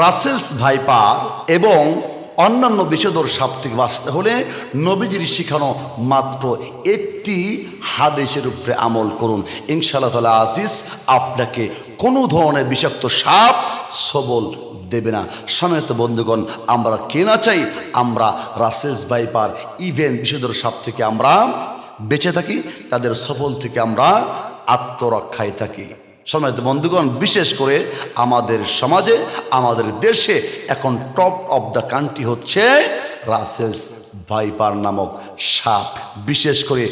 Russell's viper এবং অন্যান্য বিষদর সাপ থেকে বাঁচতে হলে নবীজির শিখানো মাত্র একটি হাদেশের উপরে আমল করুন। ইনশাআল্লাহ তালা আজিজ, আপনাকে কোনো ধরনের বিষাক্ত সাপ সবল দেবে না। সমেত বন্ধুগণ, আমরা কেনা চাই, আমরা রাসেলস ভাইপার ইভেন বিষদর সাপ থেকে আমরা বেঁচে থাকি, তাদের সফল থেকে আমরা আত্মরক্ষায় থাকি। সম্মানিত বন্ধুগণ, বিশেষ করে আমাদের সমাজে, আমাদের দেশে এখন টপ অফ দ্য কান্ট্রি হচ্ছে রাসেলস ভাইপার নামক সাপ। বিশেষ করে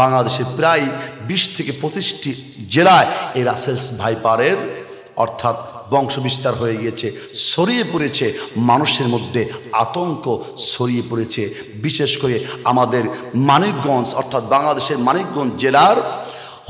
বাংলাদেশে প্রায় বিশ থেকে পঁচিশটি জেলায় এই রাসেলস ভাইপারের অর্থাৎ বংশ বিস্তার হয়ে গিয়েছে, ছড়িয়ে পড়েছে, মানুষের মধ্যে আতঙ্ক ছড়িয়ে পড়েছে। বিশেষ করে আমাদের মানিকগঞ্জ অর্থাৎ বাংলাদেশের মানিকগঞ্জ জেলার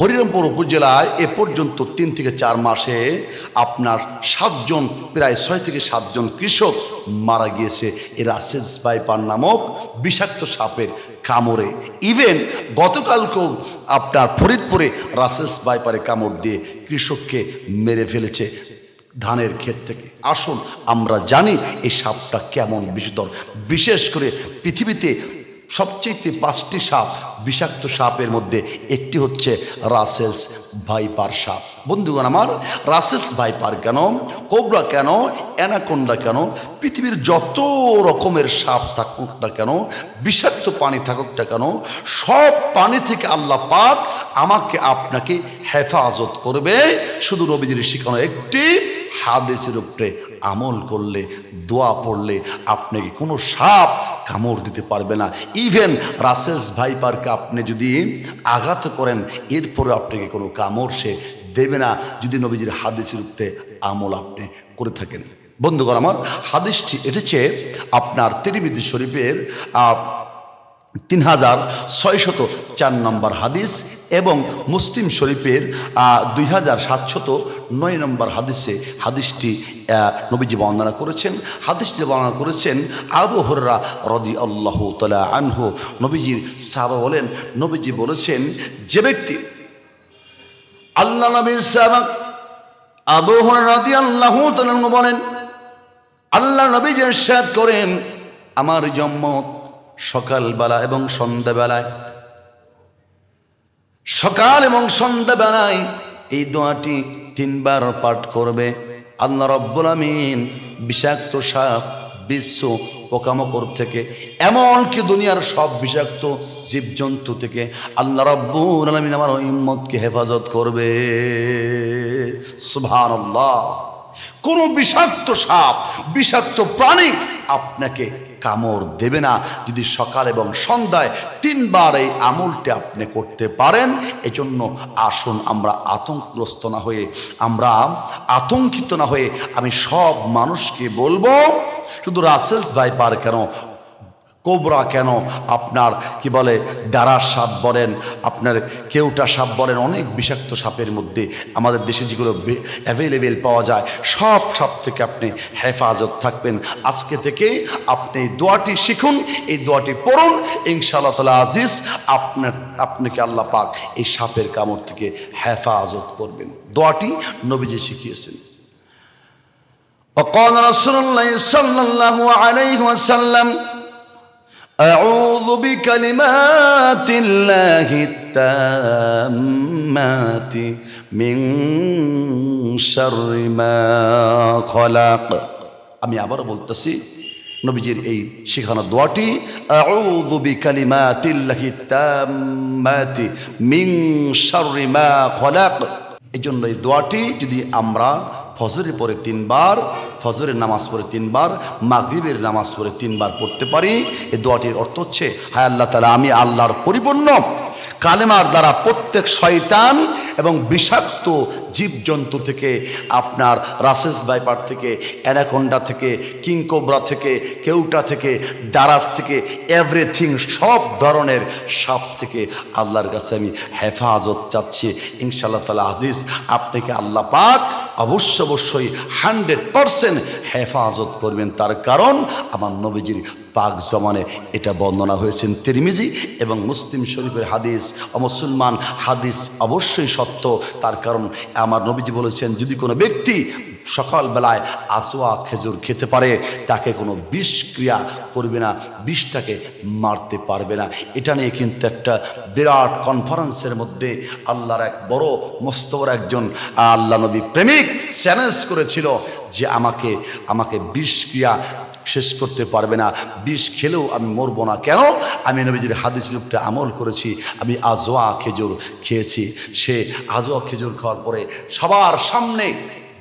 হরিরামপুর উপজেলায় এ পর্যন্ত তিন থেকে চার মাসে আপনার সাতজন, প্রায় ছয় থেকে সাতজন কৃষক মারা গিয়েছে। এই রাসেস বাইপার নামক বিষাক্ত সাপের কামড়ে। ইভেন গতকালকেও আপনার ফরিদপুরে রাসেস বাইপারে কামড় দিয়ে কৃষককে মেরে ফেলেছে। ধানের ক্ষেত থেকে। আসুন আমরা জানি এই সাপটা কেমন বিষধর। বিশেষ করে পৃথিবীতে সবচেয়ে পাঁচটি সাপ, বিষাক্ত সাপের মধ্যে একটি হচ্ছে রাসেলস ভাইপার সাপ। বন্ধুগণ আমার, রাসেলস ভাইপার কেন, কোবরা কেন, অ্যানাকোন্ডা কেন, পৃথিবীর যত রকমের সাপ থাকুক না কেন, বিষাক্ত পানি থাকুক না কেন, সব পানি থেকে আল্লাহ পাক আমাকে আপনাকে হেফাজত করবে। শুধু রবিজির শিখানো একটি হাদেশের উপরে আমল করলে, দোয়া পড়লে আপনাকে কোনো সাপ কামড় দিতে পারবে না? ইভেন রাসেলস ভাইপারকে আপনি যদি আঘাত করেন, এরপরে আপনাকে কোনো কামড় সে দেবে না? যদি নবীজির হাদিসের উপরে আমল আপনি করে থাকেন। বন্ধুগণ, আমার হাদিসটি এটেছে আপনার তিরিমিদি শরীফের তিন হাজার ছয়শত চার নম্বর হাদিস এবং মুসলিম শরীফের দুই হাজার সাতশত নয় নম্বর হাদিসে হাদিসটি নবীজি বর্ণনা করেছেন। হাদিসটি বর্ণনা করেছেন আবু হররা রদি আল্লাহ তালা আনহু। নবীজির সাহাবা বলেন, নবীজি বলেছেন, যে ব্যক্তি আল্লাহ নবীর সাহাবা আবু হররা আল্লাহ বলেন, আল্লাহ নবী যে ইরশাদ করেন, আমার জন্ম সকালবেলা এবং সন্ধ্যাবেলায়। সকাল এবং সন্ধ্যাবেলায় এই দোয়াটি তিনবার পাঠ করবে। আল্লাহ রব্বুল আমিন বিষাক্ত সাপ, বিশ্ব পোকামাকড় থেকে, এমনকি দুনিয়ার সব বিষাক্ত জীবজন্তু থেকে আল্লাহ রব্বুল আলমিন আমার ইম্মতকে হেফাজত করবে। সুবহানাল্লাহ। কোন বিষাক্ত সাপ, বিষাক্ত প্রাণী আপনাকে কামড় দেবে না। যদি সকাল এবং সন্ধ্যায় তিনবার এই আমলটি আপনি করতে পারেন, এজন্য আসুন আমরা আতঙ্কগ্রস্ত না হয়ে, আমরা আতঙ্কিত না হয়ে আমি সব মানুষকে বলব, শুধু রাসেলস ভাই পার কেন কোবরা কেন আপনার কি বলে দারা সাপ বলেন আপনার কেউটা সাপ বলেন অনেক বিষাক্ত সাপের মধ্যে আমাদের দেশে যেগুলো অ্যাভেলেবেল পাওয়া যায় সব সাপ থেকে আপনি হেফাজত থাকবেন আজকে থেকে আপনি এই দোয়াটি শিখুন এই দোয়াটি পড়ুন ইনশাআল্লাহ তালা আজিজ আপনার আপনাকে আল্লাহ পাক এই সাপের কামড় থেকে হেফাজত করবেন দোয়াটি নবীজি শিখিয়েছেন وقال رسول الله صلى الله عليه وسلم أعوذ بكلمات الله التامات من شر ما خلق আমি আবার বলতেছি নবীজির এই শিখানো দোয়াটি আউযু বিকালিমাতিল্লাহি তাম্মাতি মিন শাররি মা খলাক এই জন্য এই দোয়াটি যদি আমরা ফজরের পরে তিনবার ফজরের নামাজ পড়ে তিনবার, মাগরীবের নামাজ পড়ে তিনবার পড়তে পারি। এই দোয়াটির অর্থ হচ্ছে, হায় আল্লাহ তালা আমি আল্লাহর পরিপূর্ণ কালেমার দ্বারা প্রত্যেক শয়তান এবং বিষাক্ত জীবজন্তু থেকে, আপনার রাসেস বাইপার থেকে, অ্যানাকোন্ডা থেকে, কিংকোবরা থেকে, কেউটা থেকে, দারাজ থেকে, এভরিথিং সব ধরনের সাপ থেকে আল্লাহর কাছে আমি হেফাজত চাচ্ছি। ইনশাআল্লাহ তালা আজিজ, আপনাকে আল্লাহ পাক অবশ্য অবশ্যই হান্ড্রেড পারসেন্ট হেফাজত করবেন। তার কারণ, আমার নবীজির পাক জমানে এটা বর্ণনা হয়েছেন তিরমিজি এবং মুসলিম শরীফের হাদিস ও মুসলমান হাদিস অবশ্যই সত্য, তার কারণ আমার নবীজি বলেছেন, যদি কোনো ব্যক্তি সকালবেলায় আচোয়া খেজুর খেতে পারে, তাকে কোনো বিষক্রিয়া করবে না, বিষ তাকে মারতে পারবে না। এটা নিয়ে কিন্তু একটা বিরাট কনফারেন্সের মধ্যে আল্লাহর এক বড় মস্তবর একজন আল্লাহ নবী প্রেমিক চ্যালেঞ্জ করেছিল। যে আমাকে আমাকে বিষ ক্রিয়া শেষ করতে পারবে না, বিষ খেলেও আমি মরবো না। কেন? আমি নবীজির হাদিস রূপটা আমল করেছি, আমি আজোয়া খেজুর খেয়েছি। সে আজোয়া খেজুর খাওয়ার পরে সবার সামনে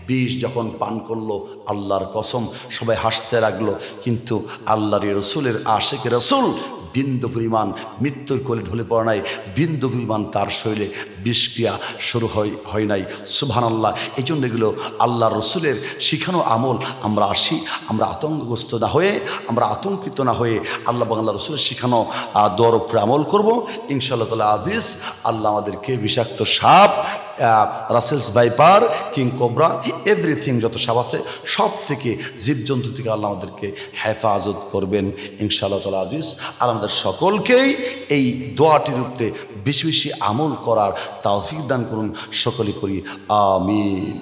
বিষ যখন পান করল, আল্লাহর কসম, সবাই হাসতে লাগল। কিন্তু আল্লাহর রসুলের আশেকে রসুল বিন্দু পরিমাণ মৃত্যুর কোলে ঢলে পড়া নাই, বিন্দু পরিমাণ তার শরীরে বিষক্রিয়া শুরু হয় হয় নাই। সুবহান আল্লাহ এই জন্য এগুলো আল্লাহ রসুলের শিখানো আমল। আমরা আসি, আমরা আতঙ্কগ্রস্ত না হয়ে, আমরা আতঙ্কিত না হয়ে আল্লাহ বাংলা রসুলের শিখানো দোয়ার উপরে আমল করব। ইনশাআল্লাহ তালা আজিজ, আল্লাহ আমাদেরকে বিষাক্ত সাপ Russell's viper king cobra everything যত সাপ আছে সব থেকে জীবজন্তু থেকে আল্লাহ আমাদেরকে হেফাজত করবেন, ইনশাআল্লাহ আজিজ। আর আমাদের সকলকেই এই দোয়াটির উপরে বেশি বেশি আমল করার তাওফিক দান করুন সকলে করি, আমিন।